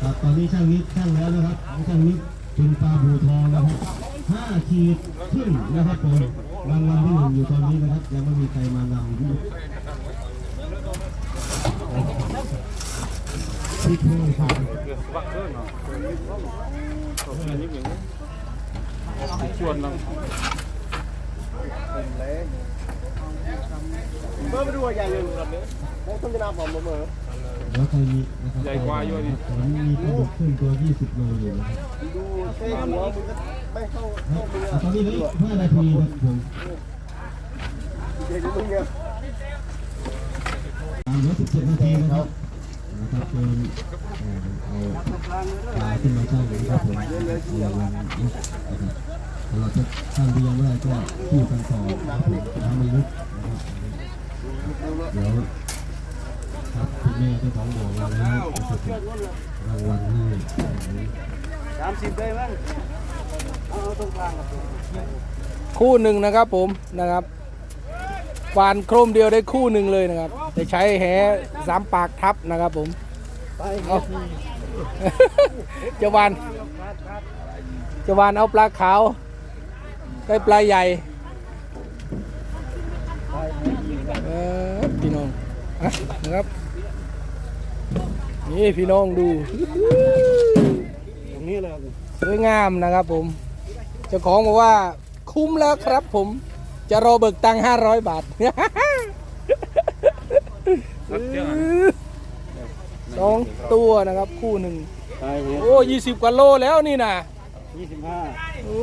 ครับตอนนี้ช่างนิดช่างแล้วนะครับช่างนิดเป็นปลาบูทองนะครับห้าขีดขึ้นนะครับผมรางวัลที่หนึ่งอยู่ตอนนี้นะครับยังไม่มีใครมานำที่เพิ่งผ่านชวนเราเมื่อมาดูใหญ่เลยแบบนี้ผมต้องจะนำผมมาเมื่อ แล้วใครมีนะครับใหญ่กว่าเยอะดิ ผมมีกระดูกขึ้นตัว 20โลอยู่นะครับดูเส้นหัวมึงก็ไม่เข้าเข้ามือตอนนี้เหลืออีก5นาทีครับผมเด็กมึงเนี่ยอ่าเหลือ17นาทีนะครับนะครับเดินเอ่อเอาปลาขึ้นมาช่างนะครับผมรางวัลนะครับเราจะช่างที่ยังไม่ได้ก็คู่กันต่อนะครับผมทำไม่ลึกนะครับ เดี๋ยว แม่เจ้าของบ่อมาแล้วรางวัลให้สามสิบได้มั้งเอาตรงกลางกับคู่หนึ่งนะครับผมนะครับวานโครมเดียวได้คู่หนึ่งเลยนะครับจะใช้แหสามปากทับนะครับผมไปเอาจะวานจะวานเอาปลาขาวได้ปลาใหญ่พี่น้องนะครับ นี่พี่น้องดูตรงนี้เลยสวยงามนะครับผมเจ้าของบอกว่าคุ้มแล้วครับผมจะรอเบิกตังค์500บาทสองตัวนะครับคู่หนึ่งไปโอ้ยี่สิบกว่าโลแล้วนี่นะยี่สิบห้าโอ้